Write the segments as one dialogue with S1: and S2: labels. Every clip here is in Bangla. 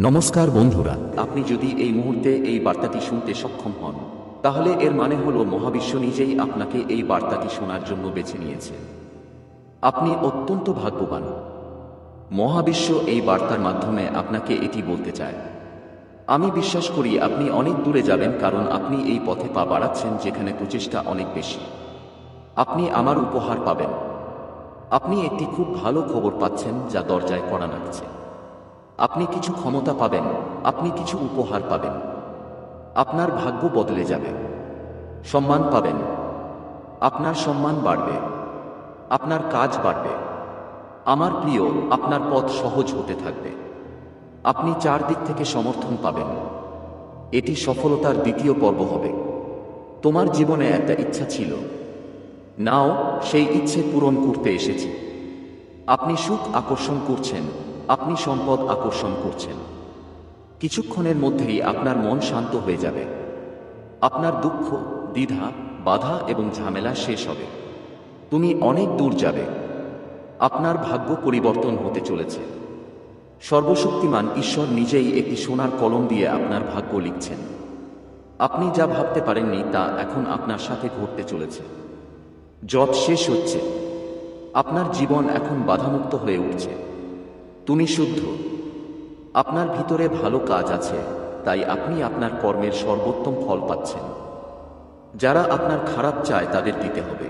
S1: নমস্কার বন্ধুরা।
S2: আপনি যদি এই মুহূর্তে এই বার্তাটি শুনতে সক্ষম হন, তাহলে এর মানে হলো মহাবিশ্ব নিজেই আপনাকে এই বার্তাটি শোনার জন্য বেছে নিয়েছে। আপনি অত্যন্ত ভাগ্যবান। মহাবিশ্ব এই বার্তার মাধ্যমে আপনাকে এটি বলতে চায়। আমি বিশ্বাস করি আপনি অনেক দূরে যাবেন কারণ আপনি এই পথে পা বাড়াচ্ছেন যেখানে প্রচেষ্টা অনেক বেশি। আপনি আমার উপহার পাবেন। আপনি একটি খুব ভালো খবর পাচ্ছেন যা দরজায় কড়া নাড়ছে। আপনি কিছু ক্ষমতা পাবেন, আপনি কিছু উপহার পাবেন। আপনার ভাগ্য বদলে যাবে। সম্মান পাবেন। আপনার সম্মান বাড়বে। আপনার কাজ বাড়বে। আমার প্রিয়, আপনার পথ সহজ হতে থাকবে। আপনি চারদিক থেকে সমর্থন পাবেন। এটি সফলতার দ্বিতীয় পর্ব হবে। তোমার জীবনে একটা ইচ্ছা ছিল। নাও, সেই ইচ্ছে পূরণ করতে এসেছি। আপনি সুখ আকর্ষণ করছেন। আপনি সম্পদ আকর্ষণ করছেন। কিছুক্ষণের মধ্যেই আপনার মন শান্ত হয়ে যাবে। আপনার দুঃখ, দ্বিধা, বাধা এবং ঝামেলা শেষ হবে। তুমি অনেক দূর যাবে। আপনার ভাগ্য পরিবর্তন হতে চলেছে। সর্বশক্তিমান ঈশ্বর নিজেই একটি সোনার কলম দিয়ে আপনার ভাগ্য লিখছেন। আপনি যা ভাবতে পারেননি তা এখন আপনার সাথে ঘটতে চলেছে। জব শেষ হচ্ছে। আপনার জীবন এখন বাধামুক্ত হয়ে উঠছে। তুমি শুদ্ধ। আপনার ভিতরে ভালো কাজ আছে, তাই আপনি আপনার কর্মের সর্বোত্তম ফল পাচ্ছেন। যারা আপনার খারাপ চায়, তাদের দিতে হবে।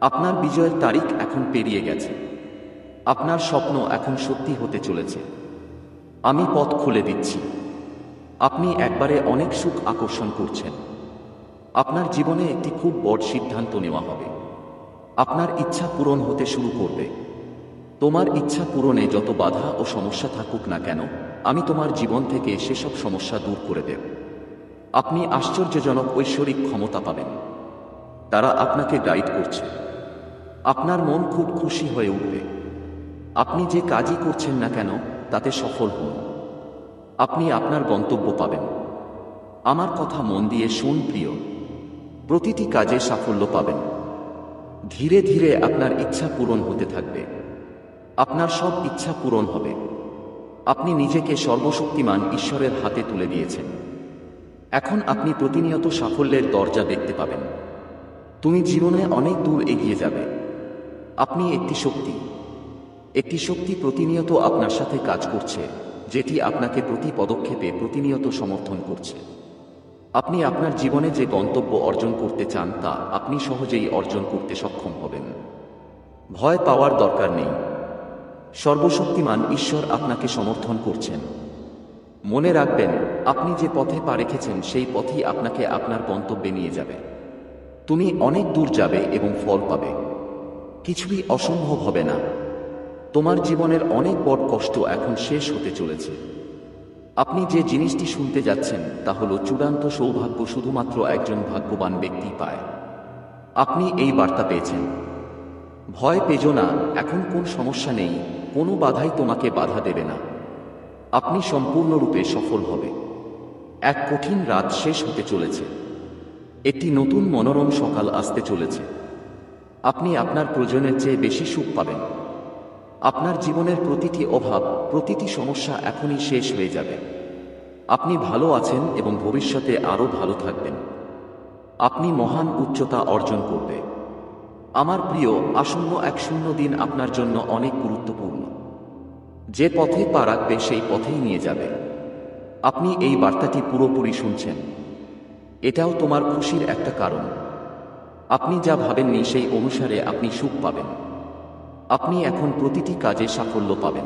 S2: আপনার বিজয়ের তারিখ এখন পেরিয়ে গেছে। আপনার স্বপ্ন এখন সত্যি হতে চলেছে। আমি পথ খুলে দিচ্ছি। আপনি একবারে অনেক সুখ আকর্ষণ করছেন। আপনার জীবনে একটি খুব বড় সিদ্ধান্ত নেওয়া হবে। আপনার ইচ্ছা পূরণ হতে শুরু করবে। তোমার ইচ্ছা পূরণে যত বাধা ও সমস্যা থাকুক না কেন, আমি তোমার জীবন থেকে সেসব সমস্যা দূর করে দেব। আপনি আশ্চর্যজনক ঐশ্বরিক ক্ষমতা পাবেন। তারা আপনাকে গাইড করছে। আপনার মন খুব খুশি হয়ে উঠবে। আপনি যে কাজই করছেন না কেন, তাতে সফল হন। আপনি আপনার গন্তব্য পাবেন। আমার কথা মন দিয়ে শুন প্রিয়। প্রতিটি কাজে সাফল্য পাবেন। ধীরে ধীরে আপনার ইচ্ছা পূরণ হতে থাকবে। আপনার সব ইচ্ছা পূরণ হবে। আপনি নিজেকে সর্বশক্তিমান ঈশ্বরের হাতে তুলে দিয়েছেন। এখন আপনি প্রতিনিয়ত সাফল্যের দরজা দেখতে পাবেন। তুমি জীবনে অনেক দূর এগিয়ে যাবে। আপনি একটি শক্তি। একটি শক্তি প্রতিনিয়ত আপনার সাথে কাজ করছে, যেটি আপনাকে প্রতি পদক্ষেপে প্রতিনিয়ত সমর্থন করছে। আপনি আপনার জীবনে যে গন্তব্য অর্জন করতে চান, তা আপনি সহজেই অর্জন করতে সক্ষম হবেন। ভয় পাওয়ার দরকার নেই। সর্বশক্তিমান ঈশ্বর আপনাকে সমর্থন করছেন। মনে রাখবেন, আপনি যে পথে পা রেখেছেন, সেই পথই আপনাকে আপনার গন্তব্যে নিয়ে যাবে। তুমি অনেক দূর যাবে এবং ফল পাবে। কিছুই অসম্ভব হবে না। তোমার জীবনের অনেক বড় কষ্ট এখন শেষ হতে চলেছে। আপনি যে জিনিসটি শুনতে যাচ্ছেন, তা হল চূড়ান্ত সৌভাগ্য শুধুমাত্র একজন ভাগ্যবান ব্যক্তি পায়। আপনি এই বার্তা পেয়েছেন। ভয় পেজো না, এখন কোন সমস্যা নেই। কোনো বাধাই তোমাকে বাধা দেবে না। আপনি সম্পূর্ণরূপে সফল হবে। এক কঠিন রাত শেষ হতে চলেছে। একটি নতুন মনোরম সকাল আসতে চলেছে। আপনি আপনার প্রয়োজনের চেয়ে বেশি সুখ পাবেন। আপনার জীবনের প্রতিটি অভাব, প্রতিটি সমস্যা এখনই শেষ হয়ে যাবে। আপনি ভালো আছেন এবং ভবিষ্যতে আরও ভালো থাকবেন। আপনি মহান উচ্চতা অর্জন করবে। আমার প্রিয়, আসন্ন এক শূন্য দিন আপনার জন্য অনেক গুরুত্বপূর্ণ। যে পথে পা রাখবে সেই পথেই নিয়ে যাবে। আপনি এই বার্তাটি পুরোপুরি শুনছেন। এটাও তোমার খুশির একটা কারণ। আপনি যা ভাবেননি সেই অনুসারে আপনি সুখ পাবেন। আপনি এখন প্রতিটি কাজে সাফল্য পাবেন।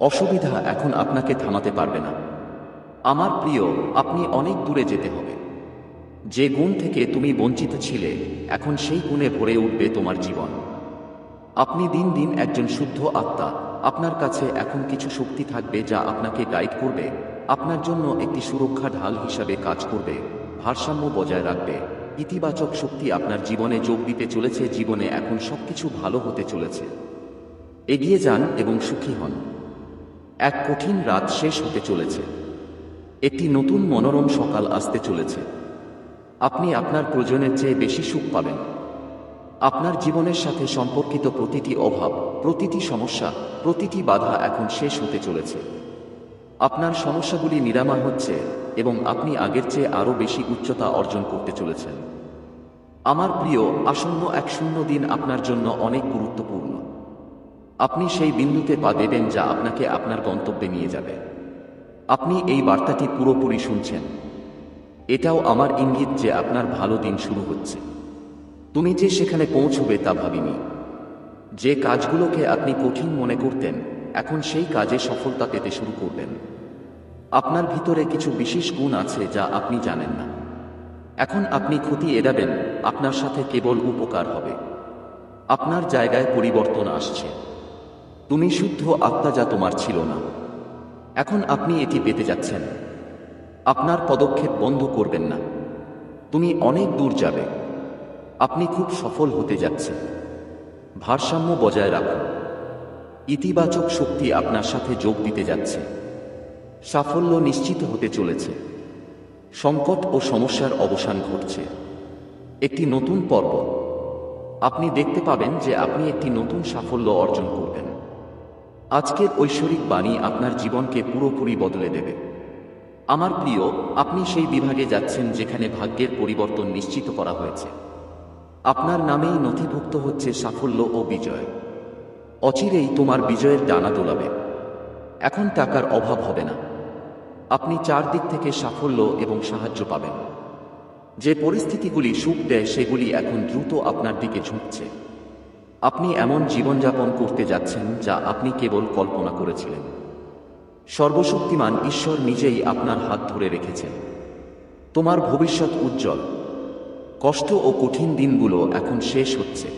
S2: অসুবিধা এখন আপনাকে থামাতে পারবে না। আমার প্রিয়, আপনি অনেক দূরে যেতে হবে। যে গুণ থেকে তুমি বঞ্চিত ছিলে, এখন সেই গুণে ভরে উঠবে তোমার জীবন। আপনি দিন দিন একজন শুদ্ধ আত্মা। আপনার কাছে এখন কিছু শক্তি থাকবে যা আপনাকে গাইড করবে। আপনার জন্য একটি সুরক্ষা ঢাল হিসাবে কাজ করবে, ভারসাম্য বজায় রাখবে। ইতিবাচক শক্তি আপনার জীবনে যোগ দিতে চলেছে, জীবনে এখন সবকিছু ভালো হতে চলেছে। এগিয়ে যান এবং সুখী হন। এক কঠিন রাত শেষ হতে চলেছে। একটি নতুন মনোরম সকাল আসতে চলেছে। আপনি আপনার প্রয়োজনের চেয়ে বেশি সুখ পাবেন। আপনার জীবনের সাথে সম্পর্কিত প্রতিটি অভাব, প্রতিটি সমস্যা, প্রতিটি বাধা এখন শেষ হতে চলেছে। আপনার সমস্যাগুলি নিরাময় হচ্ছে এবং আপনি আগের চেয়ে আরও বেশি উচ্চতা অর্জন করতে চলেছেন। আমার প্রিয়, আসন্ন এক শূন্য দিন আপনার জন্য অনেক গুরুত্বপূর্ণ। আপনি সেই বিন্দুতে পা দেবেন যা আপনাকে আপনার গন্তব্যে নিয়ে যাবে। আপনি এই বার্তাটি পুরোপুরি শুনছেন। এটাও আমার ইঙ্গিত যে আপনার ভালো দিন শুরু হচ্ছে। তুমি যে সেখানে পৌঁছবে তা ভাবিনি। যে কাজগুলোকে আপনি কঠিন মনে করতেন, এখন সেই কাজে সফলতা পেতে শুরু করবেন আপনার ভিতরে কিছু বিশেষ গুণ আছে যা আপনি জানেন না। এখন আপনি ক্ষতি এড়াবেন, আপনার সাথে কেবল উপকার হবে। আপনার জায়গায় পরিবর্তন আসছে। তুমি শুদ্ধ আত্মা যা তোমার ছিল না। এখন আপনি এটি পেতে যাচ্ছেন। আপনার পদক্ষেপ বন্ধ করবেন না। তুমি অনেক দূর যাবে। আপনি খুব সফল হতে যাচ্ছেন। ভারসাম্য বজায় রাখুন। ইতিবাচক শক্তি আপনার সাথে যোগ দিতে যাচ্ছে। সাফল্য নিশ্চিত হতে চলেছে। সংকট ও সমস্যার অবসান ঘটছে। একটি নতুন পর্ব। আপনি দেখতে পাবেন যে আপনি একটি নতুন সাফল্য অর্জন করবেন। আজকের ঐশ্বরিক বাণী আপনার জীবনকে পুরোপুরি বদলে দেবে। আমার প্রিয়, আপনি সেই বিভাগে যাচ্ছেন যেখানে ভাগ্যের পরিবর্তন নিশ্চিত করা হয়েছে। আপনার নামেই নথিভুক্ত হচ্ছে সাফল্য ও বিজয়। অচিরেই তোমার বিজয়ের ডানা দোলাবে এখন টাকার অভাব হবে না। আপনি চারদিক থেকে সাফল্য এবং সাহায্য পাবেন। যে পরিস্থিতিগুলি সুখ দেয়, সেগুলি এখন দ্রুত আপনার দিকে ঝুঁকছে। আপনি এমন জীবনযাপন করতে যাচ্ছেন, যা আপনি কেবল কল্পনা করেছিলেন। সর্বশক্তিমান ঈশ্বর নিজেই আপনার হাত ধরে রেখেছেন। তোমার ভবিষ্যৎ উজ্জ্বল। কষ্ট ও কঠিন দিনগুলো এখন শেষ হচ্ছে।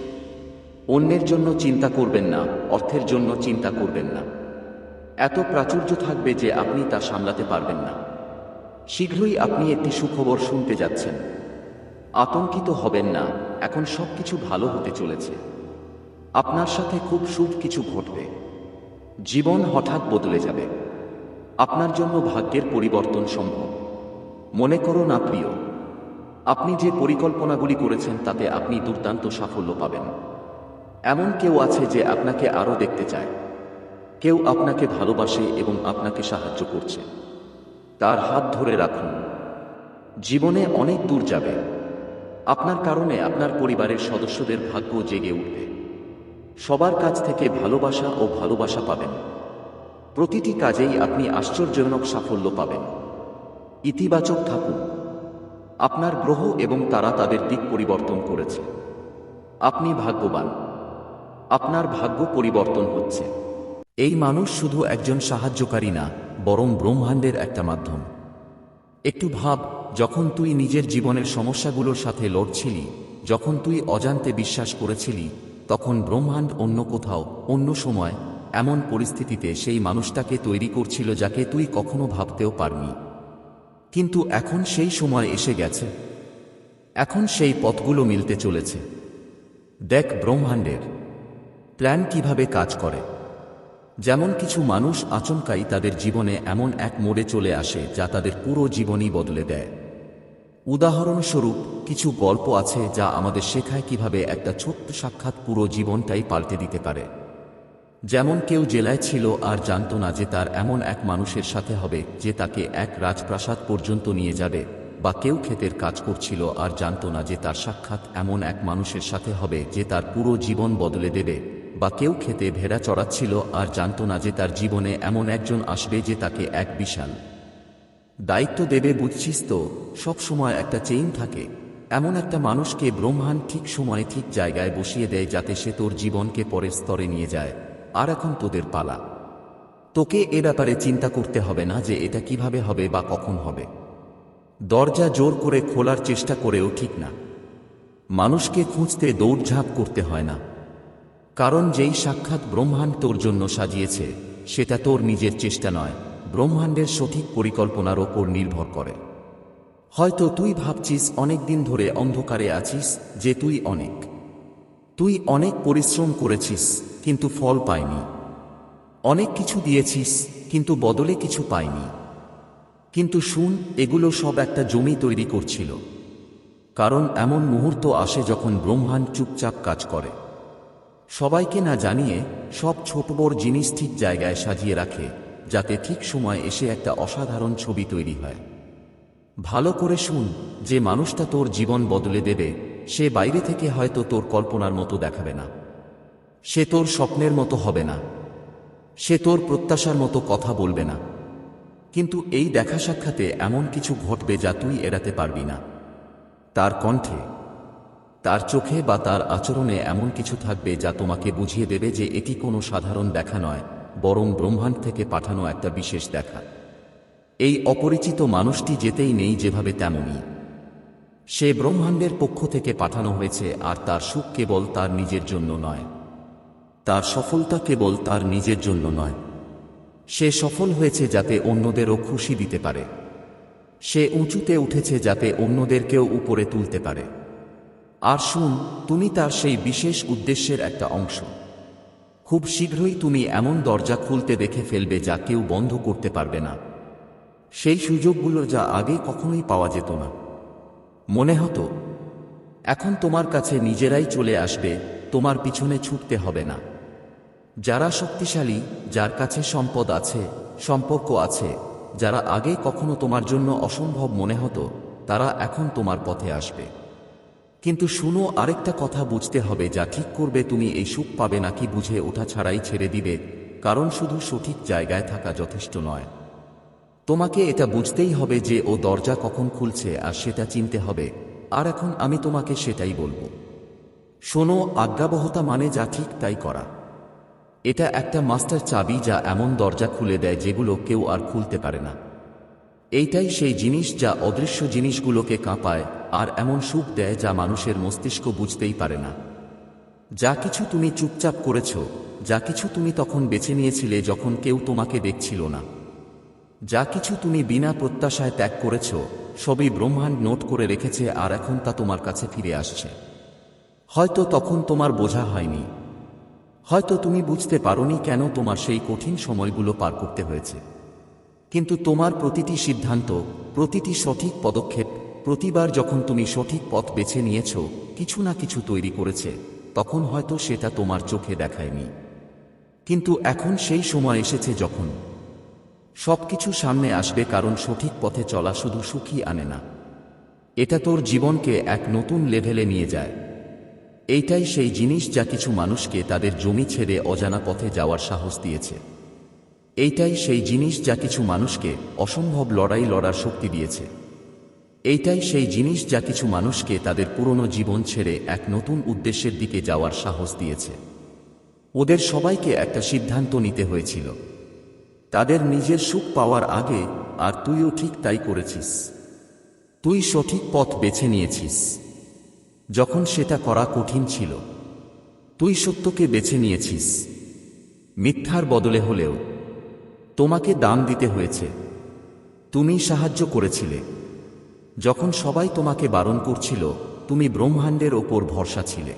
S2: অন্যের জন্য চিন্তা করবেন না, অর্থের জন্য চিন্তা করবেন না। এত প্রাচুর্য থাকবে যে আপনি তা সামলাতে পারবেন না। শীঘ্রই আপনি একটি সুখবর শুনতে যাচ্ছেন। আতঙ্কিত হবেন না, এখন সবকিছু ভালো হতে চলেছে। আপনার সাথে খুব শুভ কিছু ঘটবে। জীবন হঠাৎ বদলে যাবে। আপনার জন্য ভাগ্যের পরিবর্তন সম্ভব। মনে করো না প্রিয় আপনি যে পরিকল্পনাগুলি করেছেন, তাতে আপনি দুর্দান্ত সাফল্য পাবেন। এমন কেউ আছে যে আপনাকে আরও দেখতে চায়। কেউ আপনাকে ভালোবাসে এবং আপনাকে সাহায্য করছে। তার হাত ধরে রাখুন। জীবনে অনেক দূর যাবে। আপনার কারণে আপনার পরিবারের সদস্যদের ভাগ্য জেগে উঠবে। সবার কাছ থেকে ভালোবাসা ও ভালোবাসা পাবেন। প্রতিটি কাজেই আপনি আশ্চর্যজনক সাফল্য পাবেন। ইতিবাচক থাকুন। আপনার গ্রহ এবং তারা তাদের দিক পরিবর্তন করেছে। আপনি ভাগ্যবান। আপনার ভাগ্য পরিবর্তন হচ্ছে। এই মানুষ শুধু একজন সাহায্যকারী না, বরং ব্রহ্মাণ্ডের একটা মাধ্যম। একটু ভাব, যখন তুই নিজের জীবনের সমস্যাগুলোর সাথে লড়ছিলি, যখন তুই অজান্তে বিশ্বাস করেছিলি, তখন ব্রহ্মাণ্ড অন্য কোথাও, অন্য সময়, এমন পরিস্থিতিতে সেই মানুষটাকে তৈরি করছিল যাকে তুই কখনো ভাবতেও পারনি কিন্তু এখন সেই সময় এসে গেছে। এখন সেই পথগুলো মিলতে চলেছে। দেখ ব্রহ্মাণ্ডের প্ল্যান কীভাবে কাজ করে। যেমন কিছু মানুষ আচমকাই তাদের জীবনে এমন এক মোড়ে চলে আসে যা তাদের পুরো জীবনই বদলে দেয়। উদাহরণস্বরূপ, কিছু গল্প আছে যা আমাদের শেখায় কীভাবে একটা ছোট্ট সাক্ষাৎ পুরো জীবনটাই পাল্টে দিতে পারে। যেমন কেউ জেলায় ছিল আর জানত না যে তার এমন এক মানুষের সাথে হবে, যে তাকে এক রাজপ্রাসাদ পর্যন্ত নিয়ে যাবে, বা কেউ ক্ষেতের কাজ করছিল আর জানত না যে তার সাক্ষাৎ এমন এক মানুষের সাথে হবে, যে তার পুরো জীবন বদলে দেবে, বা কেউ খেতে ভেড়া চড়াচ্ছিল আর জানত না যে তার জীবনে এমন একজন আসবে যে তাকে এক বিশাল দায়িত্ব দেবে বুঝছিস তো, সব সময় একটা চেইন থাকে। এমন একটা মানুষকে ব্রহ্মাণ্ড ঠিক সময়ে ঠিক জায়গায় বসিয়ে দেয় যাতে সে তোর জীবনকে পরের স্তরে নিয়ে যায়। আর এখন তোদের পালা। তোকে এ ব্যাপারে চিন্তা করতে হবে না যে এটা কীভাবে হবে বা কখন হবে। দরজা জোর করে খোলার চেষ্টা করেও ঠিক না। মানুষকে খুঁজতে দৌড়ঝাঁপ করতে হয় না। কারণ যেই সাক্ষাৎ ব্রহ্মাণ্ড তোর জন্য সাজিয়েছে, সেটা তোর নিজের চেষ্টা নয়, ব্রহ্মাণ্ডের সঠিক পরিকল্পনার ওপর নির্ভর করে। হয়তো তুই ভাবছিস অনেক দিন ধরে অন্ধকারে আছিস, যে তুই অনেক। তুই অনেক পরিশ্রম করেছিস, কিন্তু ফল পাইনি। অনেক কিছু দিয়েছিস, কিন্তু বদলে কিছু পাইনি। কিন্তু শুন, এগুলো সব একটা জমি তৈরি করছিল। কারণ এমন মুহূর্ত আসে যখন ব্রহ্মাণ্ড চুপচাপ কাজ করে। সবাইকে না জানিয়ে সব ছোট বড় জিনিস ঠিক জায়গায় সাজিয়ে রাখে, যাতে ঠিক সময় এসে একটা অসাধারণ ছবি তৈরি হয়। ভালো করে শুন, যে মানুষটা তোর জীবন বদলে দেবে সে বাইরে থেকে হয়তো তোর কল্পনার মতো দেখাবে না। সে তোর স্বপ্নের মতো হবে না। সে তোর প্রত্যাশার মতো কথা বলবে না। কিন্তু এই দেখা সাক্ষাতে এমন কিছু ঘটবে যা তুই এড়াতে পারবি না। তার কণ্ঠে, তার চোখে বা তার আচরণে এমন কিছু থাকবে যা তোমাকে বুঝিয়ে দেবে যে এটি কোনো সাধারণ দেখা নয়, বরং ব্রহ্মাণ্ড থেকে পাঠানো একটা বিশেষ দেখা। এই অপরিচিত মানুষটি যেতেই নেই যেভাবে তেমনই। সে ব্রহ্মাণ্ডের পক্ষ থেকে পাঠানো হয়েছে, আর তার সুখ কেবল তার নিজের জন্য নয়। তার সফলতা কেবল তার নিজের জন্য নয়। সে সফল হয়েছে যাতে অন্যদেরও খুশি দিতে পারে। সে উঁচুতে উঠেছে যাতে অন্যদেরকেও উপরে তুলতে পারে। আর শুন, তুমি তার সেই বিশেষ উদ্দেশ্যের একটা অংশ। খুব শীঘ্রই তুমি এমন দরজা খুলতে দেখে ফেলবে যা কেউ বন্ধ করতে পারবে না। সেই সুযোগগুলো যা আগে কখনোই পাওয়া যেত না। মনে হতো, এখন তোমার কাছে নিজেরাই চলে আসবে, তোমার পিছনে ছুটতে হবে না। যারা শক্তিশালী, যার কাছে সম্পদ আছে, সম্পর্ক আছে, যারা আগে কখনো তোমার জন্য অসম্ভব মনে হতো, তারা এখন তোমার পথে আসবে। কিন্তু শুনো, আরেকটা কথা বুঝতে হবে, যা ঠিক করবে তুমি এই সুখ পাবে নাকি বুঝে ওঠা ছাড়াই ছেড়ে দিবে, কারণ শুধু সঠিক জায়গায় থাকা যথেষ্ট নয়। তোমাকে এটা বুঝতেই হবে যে ও দরজা কখন খুলছে আর সেটা চিনতে হবে। আর এখন আমি তোমাকে সেটাই বলব। শোনো, আজ্ঞাবহতা মানে যা ঠিক তাই করা। এটা একটা মাস্টার চাবি যা এমন দরজা খুলে দেয় যেগুলো কেউ আর খুলতে পারে না। এইটাই সেই জিনিস যা অদৃশ্য জিনিসগুলোকে কাঁপায় আর এমন সুখ দেয় যা মানুষের মস্তিষ্ক বুঝতেই পারে না। যা কিছু তুমি চুপচাপ করেছ, যা কিছু তুমি তখন বেছে নিয়েছিলে যখন কেউ তোমাকে দেখছিল না। যা কিছু তুমি বিনা প্রত্যাশায় ত্যাগ করেছ, সবই ব্রহ্মাণ্ড নোট করে রেখেছে আর এখন তা তোমার কাছে ফিরে আসছে। হয়তো তখন তোমার বোঝা হয়নি। হয়তো তুমি বুঝতে পারোনি কেন তোমার সেই কঠিন সময়গুলো পার করতে হয়েছে। কিন্তু তোমার প্রতিটি সিদ্ধান্ত, প্রতিটি সঠিক পদক্ষেপ, প্রতিবার যখন তুমি সঠিক পথ বেছে নিয়েছ, কিছু না কিছু তৈরি করেছে, তখন হয়তো সেটা তোমার চোখে দেখায়নি। কিন্তু এখন সেই সময় এসেছে যখন সবকিছু সামনে আসবে কারণ সঠিক পথে চলা শুধু সুখী আনে না। এটা তোর জীবনকে এক নতুন লেভেলে নিয়ে যায়। এইটাই সেই জিনিস যা কিছু মানুষকে তাদের জমি ছেড়ে অজানা পথে যাওয়ার সাহস দিয়েছে। এইটাই সেই জিনিস যা কিছু মানুষকে অসম্ভব লড়াই লড়ার শক্তি দিয়েছে। এইটাই সেই জিনিস যা কিছু মানুষকে তাদের পুরনো জীবন ছেড়ে এক নতুন উদ্দেশ্যের দিকে যাওয়ার সাহস দিয়েছে। ওদের সবাইকে একটা সিদ্ধান্ত নিতে হয়েছিল। তাদের নিজের সুখ পাওয়ার আগে আর তুইও ঠিক তাই করেছিস। তুই সঠিক পথ বেছে নিয়েছিস। যখন সেটা করা কঠিন ছিল, তুই সত্যকে বেছে নিয়েছিস। মিথ্যার বদলে হলেও তোমাকে দাম দিতে হয়েছে। তুমি সাহায্য করেছিলে। যখন সবাই তোমাকে বারণ করছিল, তুমি ব্রহ্মাণ্ডের ওপর ভরসা ছিলে।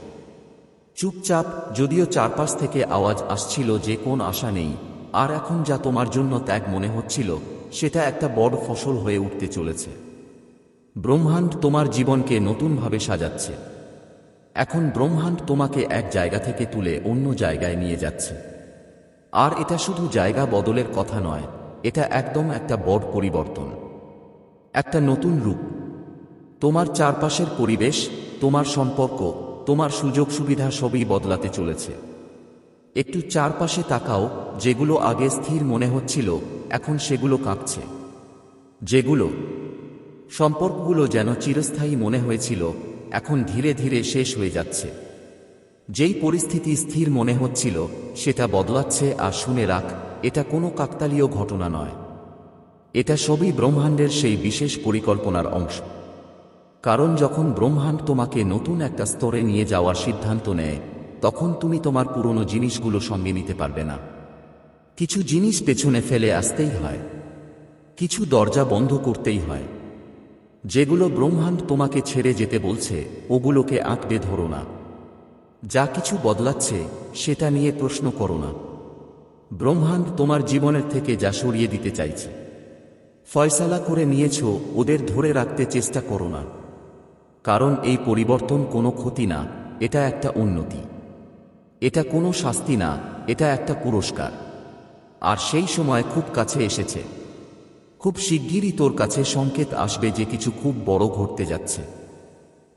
S2: চুপচাপ, যদিও চারপাশ থেকে আওয়াজ আসছিল যে কোন আশা নেই আর এখন যা তোমার জন্য ত্যাগ মনে হচ্ছিল, সেটা একটা বড় ফসল হয়ে উঠতে চলেছে। ব্রহ্মাণ্ড তোমার জীবনকে নতুনভাবে সাজাচ্ছে। এখন ব্রহ্মাণ্ড তোমাকে এক জায়গা থেকে তুলে অন্য জায়গায় নিয়ে যাচ্ছে। আর এটা শুধু জায়গা বদলের কথা নয়, এটা একদম একটা বড় পরিবর্তন। একটা নতুন রূপ। তোমার চারপাশের পরিবেশ, তোমার সম্পর্ক, তোমার সুযোগ সুবিধা সবই বদলাতে চলেছে। একটু চারপাশে তাকাও, যেগুলো আগে স্থির মনে হচ্ছিল, এখন সেগুলো কাঁপছে। যেগুলো সম্পর্কগুলো যেন চিরস্থায়ী মনে হয়েছিল, এখন ধীরে ধীরে শেষ হয়ে যাচ্ছে। যেই পরিস্থিতি স্থির মনে হচ্ছিল, সেটা বদলাচ্ছে আর শুনে রাখ, এটা কোনো কাকতালীয় ঘটনা নয়। এটা সবই ব্রহ্মাণ্ডের সেই বিশেষ পরিকল্পনার অংশ। কারণ যখন ব্রহ্মাণ্ড তোমাকে নতুন একটা স্তরে নিয়ে যাওয়ার সিদ্ধান্ত নেয় তখন তুমি তোমার পুরনো জিনিসগুলো সঙ্গে নিতে পারবে না। কিছু জিনিস পেছনে ফেলে আসতেই হয়। কিছু দরজা বন্ধ করতেই হয়। যেগুলো ব্রহ্মাণ্ড তোমাকে ছেড়ে যেতে বলছে, ওগুলোকে আঁকড়ে ধরো না। যা কিছু বদলাচ্ছে, সেটা নিয়ে প্রশ্ন করো না। ব্রহ্মাণ্ড তোমার জীবনের থেকে যা সরিয়ে দিতে চাইছে। ফয়সালা করে নিয়েছ, ওদের ধরে রাখতে চেষ্টা করো না। কারণ এই পরিবর্তন কোনো ক্ষতি না, এটা একটা উন্নতি। এটা কোনো শাস্তি না, এটা একটা পুরস্কার। আর সেই সময় খুব কাছে এসেছে। খুব শিগগিরই তোর কাছে সংকেত আসবে যে কিছু খুব বড় ঘটতে যাচ্ছে।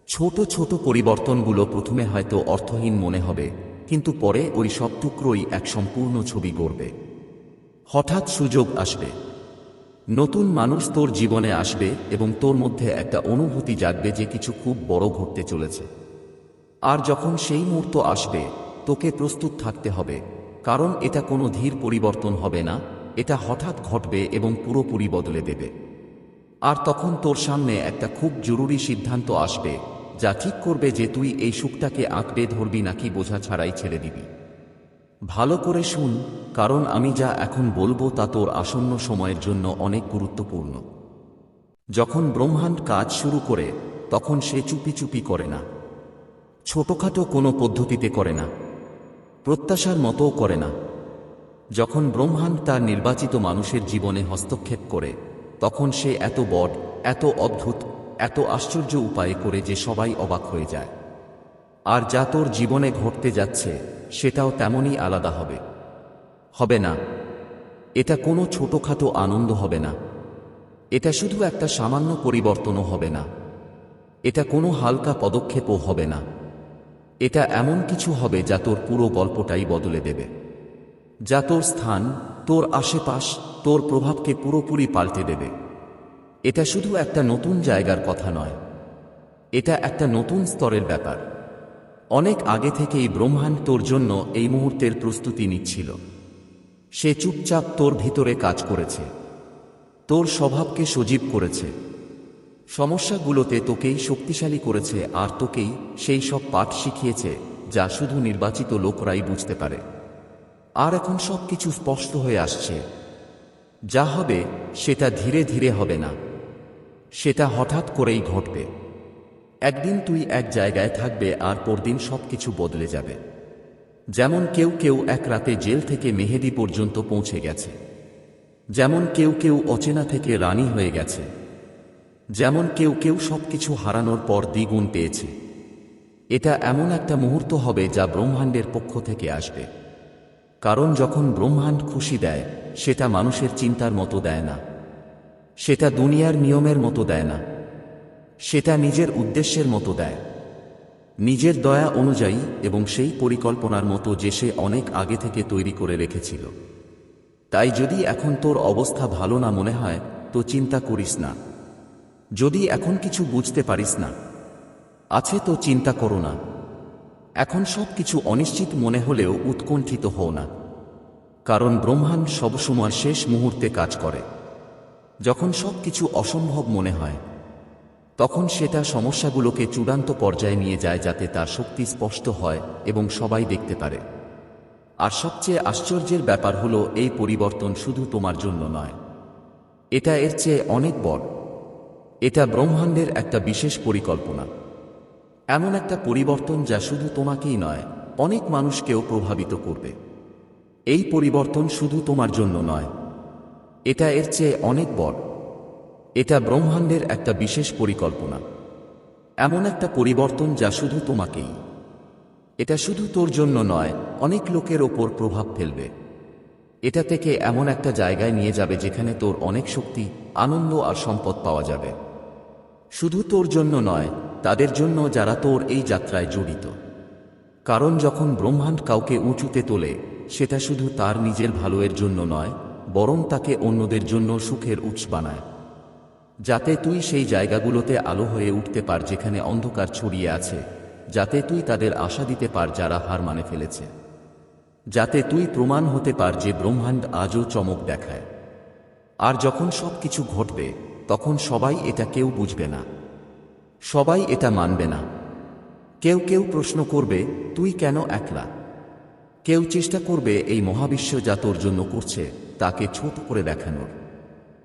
S2: ছোট ছোট পরিবর্তনগুলো প্রথমে হয়তো অর্থহীন মনে হবে, কিন্তু পরে ওই সব টুকরোই এক সম্পূর্ণ ছবি গড়বে। হঠাৎ সুযোগ আসবে। নতুন মানুষ তোর জীবনে আসবে এবং তোর মধ্যে একটা অনুভূতি জাগবে যে কিছু খুব বড় ঘটতে চলেছে। আর যখন সেই মুহূর্ত আসবে তোকে প্রস্তুত থাকতে হবে, কারণ এটা কোনো ধীর পরিবর্তন হবে না, এটা হঠাৎ ঘটবে এবং পুরোপুরি বদলে দেবে। আর তখন তোর সামনে একটা খুব জরুরি সিদ্ধান্ত আসবে, যা ঠিক করবে যে তুই এই সুখটাকে আঁকড়ে ধরবি নাকি বোঝা ছাড়াই ছেড়ে দিবি। ভালো করে শুন, কারণ আমি যা এখন বলব তা তোর আসন্ন সময়ের জন্য অনেক গুরুত্বপূর্ণ। যখন ব্রহ্মাণ্ড কাজ শুরু করে, তখন সে চুপি চুপি করে না। ছোটখাটো কোনো পদ্ধতিতে করে না। প্রত্যাশার মতোও করে না। যখন ব্রহ্মাণ্ড তার নির্বাচিত মানুষের জীবনে হস্তক্ষেপ করে, তখন সে এত বড় এত অদ্ভুত, এত আশ্চর্য উপায়ে করে যে সবাই অবাক হয়ে যায়। আর যা তোর জীবনে ঘটতে যাচ্ছে, সেটাও তেমনই আলাদা হবে। হবে না। এটা কোনো ছোটখাটো আনন্দ হবে না। এটা শুধু একটা সামান্য পরিবর্তনও হবে না। এটা কোনো হালকা পদক্ষেপও হবে না। এটা এমন কিছু হবে যা তোর পুরো গল্পটাই বদলে দেবে। যা তোর স্থান, তোর আশেপাশ, তোর প্রভাবকে পুরোপুরি পাল্টে দেবে। এটা শুধু একটা নতুন জায়গার কথা নয়। এটা একটা নতুন স্তরের ব্যাপার। অনেক আগে থেকেই ব্রহ্মাণ্ড তোর জন্য এই মুহূর্তের প্রস্তুতি নিচ্ছিল। সে চুপচাপ তোর ভিতরে কাজ করেছে। তোর স্বভাবকে সজীব করেছে। সমস্যাগুলোতে তোকেই শক্তিশালী করেছে আর তোকেই সেই সব পাঠ শিখিয়েছে যা শুধু নির্বাচিত লোকরাই বুঝতে পারে। আর এখন সব কিছু স্পষ্ট হয়ে আসছে। যা হবে সেটা ধীরে ধীরে হবে না। সেটা হঠাৎ করেই ঘটবে। একদিন তুই এক জায়গায় থাকবে আর পরদিন সব কিছু বদলে যাবে। যেমন কেউ কেউ এক রাতে জেল থেকে মেহেদি পর্যন্ত পৌঁছে গেছে। যেমন কেউ কেউ অচেনা থেকে রানী হয়ে গেছে। যেমন কেউ কেউ সবকিছু হারানোর পর দ্বিগুণ পেয়েছে। এটা এমন একটা মুহূর্ত হবে যা ব্রহ্মাণ্ডের পক্ষ থেকে আসবে। কারণ যখন ব্রহ্মাণ্ড খুশি দেয়, সেটা মানুষের চিন্তার মতো দেয় না। সেটা দুনিয়ার নিয়মের মতো দেয় না। সেটা নিজের উদ্দেশ্যের মতো দেয়। নিজের দয়া অনুযায়ী এবং সেই পরিকল্পনার মতো যে সে অনেক আগে থেকে তৈরি করে রেখেছিল। তাই যদি এখন তোর অবস্থা ভালো না মনে হয়, তো চিন্তা করিস না। যদি এখন কিছু বুঝতে পারিস না, আছে তো চিন্তা করো না। এখন সব কিছু অনিশ্চিত মনে হলেও উৎকণ্ঠিত হও না। কারণ ব্রহ্মাণ্ড সবসময় শেষ মুহূর্তে কাজ করে। যখন সব কিছু অসম্ভব মনে হয়, তখন সেটা সমস্যাগুলোকে চূড়ান্ত পর্যায়ে নিয়ে যায় যাতে তার শক্তি স্পষ্ট হয় এবং সবাই দেখতে পারে। আর সবচেয়ে আশ্চর্যের ব্যাপার হলো এই পরিবর্তন শুধু তোমার জন্য নয়। এটা এর চেয়ে অনেক বড়। এটা ব্রহ্মাণ্ডের একটা বিশেষ পরিকল্পনা। এমন একটা পরিবর্তন যা শুধু তোমাকেই নয়, অনেক মানুষকেও প্রভাবিত করবে। এই পরিবর্তন শুধু তোমার জন্য নয়। এটা এর চেয়ে অনেক বড়। এটা ব্রহ্মাণ্ডের একটা বিশেষ পরিকল্পনা। এমন একটা পরিবর্তন যা শুধু তোমাকেই। এটা শুধু তোর জন্য নয়, অনেক লোকের ওপর প্রভাব ফেলবে। এটা থেকে এমন একটা জায়গায় নিয়ে যাবে যেখানে তোর অনেক শক্তি, আনন্দ আর সম্পদ পাওয়া যাবে। শুধু তোর জন্য নয়, তাদের জন্য যারা তোর এই যাত্রায় জড়িত। কারণ যখন ব্রহ্মাণ্ড কাউকে উঁচুতে তোলে, সেটা শুধু তার নিজের ভালোয়ের জন্য নয়, বরং তাকে অন্যদের জন্য সুখের উৎস বানায়। যাতে তুই সেই জায়গাগুলোতে আলো হয়ে উঠতে পার যেখানে অন্ধকার ছড়িয়ে আছে, যাতে তুই তাদের আশা দিতে পার যারা হার মানে ফেলেছে। যাতে তুই প্রমাণ হতে পার যে ব্রহ্মাণ্ড আজও চমক দেখায়। আর যখন সব কিছু ঘটবে তখন সবাই এটা কেউ বুঝবে না। সবাই এটা মানবে না। কেউ কেউ প্রশ্ন করবে, তুই কেন একলা? কেউ চেষ্টা করবে, এই মহাবিশ্ব যা তোর জন্য করছে, তাকে ছোট করে দেখানোর।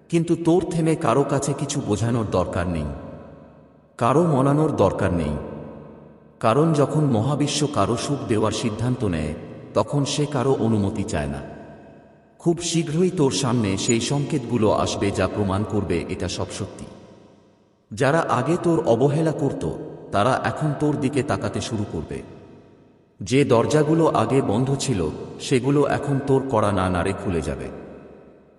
S2: কিন্তু তোর থেমে কারও কাছে কিছু বোঝানোর দরকার নেই। কারও মনানোর দরকার নেই। কারণ যখন মহাবিশ্ব কারও সুখ দেওয়ার সিদ্ধান্ত নেয়, তখন সে কারও অনুমতি চায় না। খুব শীঘ্রই তোর সামনে সেই সংকেতগুলো আসবে যা প্রমাণ করবে এটা সব সত্যি। যারা আগে তোর অবহেলা করত, তারা এখন তোর দিকে তাকাতে শুরু করবে। যে দরজাগুলো আগে বন্ধ ছিল, সেগুলো এখন তোর করা না নাড়ে খুলে যাবে।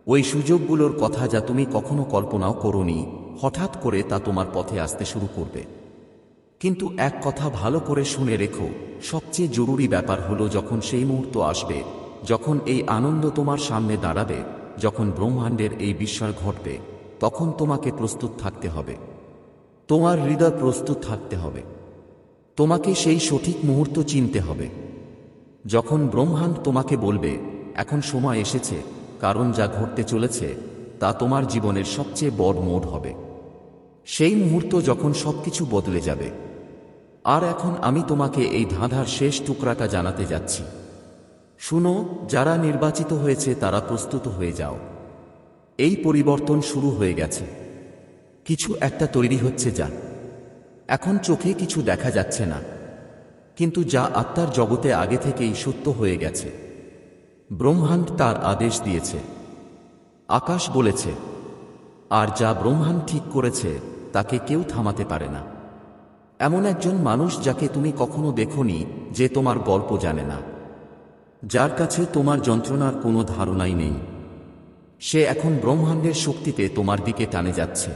S2: ওই সুযোগগুলোর কথা যা তুমি কখনো কল্পনাও করনি, হঠাৎ করে তা তোমার পথে আসতে শুরু করবে। কিন্তু এক কথা ভালো করে শুনে রেখো, সবচেয়ে জরুরি ব্যাপার হলো যখন সেই মুহূর্ত আসবে যখন এই আনন্দ তোমার সামনে দাঁড়াবে, যখন ব্রহ্মাণ্ডের এই বিস্ময় ঘটবে, তখন তোমাকে প্রস্তুত থাকতে হবে। তোমার হৃদয় প্রস্তুত থাকতে হবে। তোমাকে সেই সঠিক মুহূর্ত চিনতে হবে। যখন ব্রহ্মাণ্ড তোমাকে বলবে, এখন সময় এসেছে, কারণ যা ঘটতে চলেছে, তা তোমার জীবনের সবচেয়ে বড় মোড় হবে। সেই মুহূর্ত যখন সবকিছু বদলে যাবে। আর এখন আমি তোমাকে এই ধাঁধার শেষ টুকরাটা জানাতে যাচ্ছি। শুনো, যারা নির্বাচিত হয়েছে, তারা প্রস্তুত হয়ে যাও। এই পরিবর্তন শুরু হয়ে গেছে। কিছু একটা তৈরি হচ্ছে যা। এখন চোখে কিছু দেখা যাচ্ছে না। কিন্তু যা আত্মার জগতে আগে থেকেই সত্য হয়ে গেছে। ব্রহ্মাণ্ড তার আদেশ দিয়েছে। আকাশ বলেছে, আর যা ব্রহ্মাণ্ড ঠিক করেছে, তাকে কেউ থামাতে পারে না। এমন একজন মানুষ যাকে তুমি কখনো দেখনি, যে তোমার গল্প জানে না। যার কাছে তোমার যন্ত্রণার কোনো ধারণাই নেই। সে এখন ব্রহ্মাণ্ডের শক্তিতে তোমার দিকে টানে যাচ্ছে।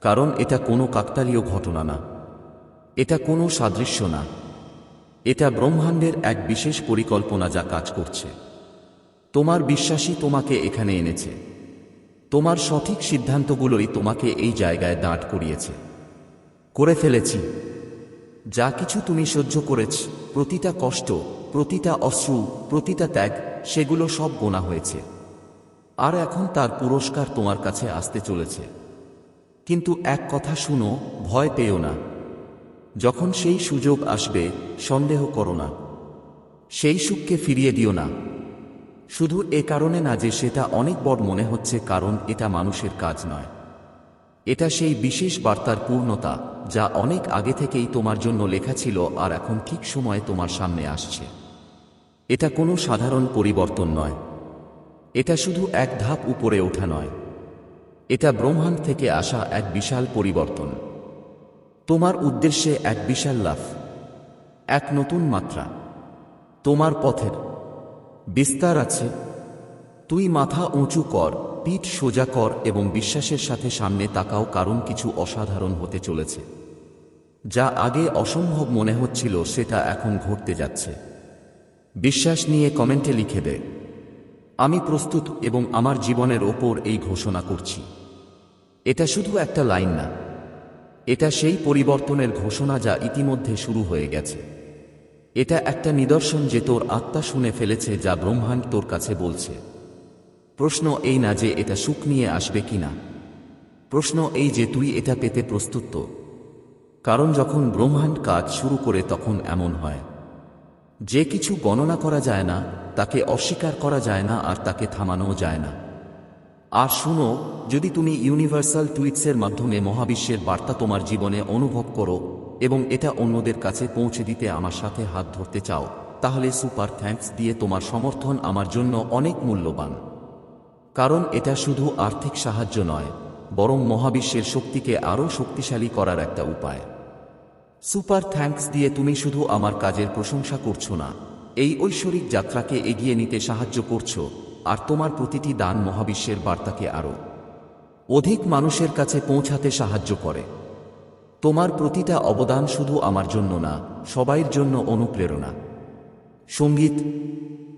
S2: কারণ এটা কোনো কাকতালীয় ঘটনা না। এটা কোনো সাদৃশ্য না। এটা ব্রহ্মাণ্ডের এক বিশেষ পরিকল্পনা যা কাজ করছে। তোমার বিশ্বাসই তোমাকে এখানে এনেছে। তোমার সঠিক সিদ্ধান্তগুলোই তোমাকে এই জায়গায় দাঁড় করিয়েছে। করে ফেলেছি। যা কিছু তুমি সহ্য করেছ, প্রতিটা কষ্ট প্রতিটা অশ্রু, প্রতিটা ত্যাগ, সেগুলো সব গোনা হয়েছে। আর এখন তার পুরস্কার তোমার কাছে আসতে চলেছে। কিন্তু এক কথা শুনো, ভয় পেও না। যখন সেই সুযোগ আসবে, সন্দেহ করো না। সেই সুখকে ফিরিয়ে দিও না। শুধু এ কারণে না যে সেটা অনেক বড় মনে হচ্ছে, কারণ এটা মানুষের কাজ নয়। এটা সেই বিশেষ বার্তার পূর্ণতা, যা অনেক আগে থেকেই তোমার জন্য লেখা ছিল আর এখন ঠিক সময়ে তোমার সামনে আসছে। এটা কোনো সাধারণ পরিবর্তন নয়। এটা শুধু এক ধাপ উপরে ওঠা নয়। এটা ব্রহ্মাণ্ড থেকে আসা এক বিশাল পরিবর্তন। তোমার উদ্দেশ্যে এক বিশাল লাভ এক নতুন মাত্রা। তোমার পথের। বিস্তার আছে। তুই মাথা উঁচু কর, পিঠ সোজা কর এবং বিশ্বাসের সাথে সামনে তাকাও কারণ কিছু অসাধারণ হতে চলেছে। যা আগে অসম্ভব মনে হচ্ছিল সেটা এখন ঘটতে যাচ্ছে। বিশ্বাস নিয়ে কমেন্টে লিখে দে। আমি প্রস্তুত এবং আমার জীবনের ওপর এই ঘোষণা করছি। এটা শুধু একটা লাইন না। এটা সেই পরিবর্তনের ঘোষণা যা ইতিমধ্যে শুরু হয়ে গেছে। এটা একটা নিদর্শন যে তোর আত্মা শুনে ফেলেছে যা ব্রহ্মাণ্ড তোর কাছে বলছে। প্রশ্ন এই না যে এটা সুখ নিয়ে আসবে কিনা প্রশ্ন এই যে তুই এটা পেতে প্রস্তুত কারণ যখন ব্রহ্মাণ্ড কাজ শুরু করে তখন এমন হয়। যে কিছু গণনা করা যায় না, তাকে অস্বীকার করা যায় না আর তাকে থামানোও যায় না। আর শুনো, যদি তুমি ইউনিভার্সাল টুইটসের মাধ্যমে মহাবিশ্বের বার্তা তোমার জীবনে অনুভব করো এবং এটা অন্যদের কাছে পৌঁছে দিতে আমার সাথে হাত ধরতে চাও, তাহলে সুপার থ্যাঙ্কস দিয়ে তোমার সমর্থন আমার জন্য অনেক মূল্যবান। কারণ এটা শুধু আর্থিক সাহায্য নয়, বরং মহাবিশ্বের শক্তিকে আরও শক্তিশালী করার একটা উপায়। সুপার থ্যাঙ্কস দিয়ে তুমি শুধু আমার কাজের প্রশংসা করছ না, এই ঐশ্বরিক যাত্রাকে এগিয়ে নিতে সাহায্য করছ, আর তোমার প্রতিটি দান মহাবিশ্বের বার্তাকে আরও অধিক মানুষের কাছে পৌঁছাতে সাহায্য করে। তোমার প্রতিটা অবদান শুধু আমার জন্য না, সবাইয়ের জন্য অনুপ্রেরণা। সংগীত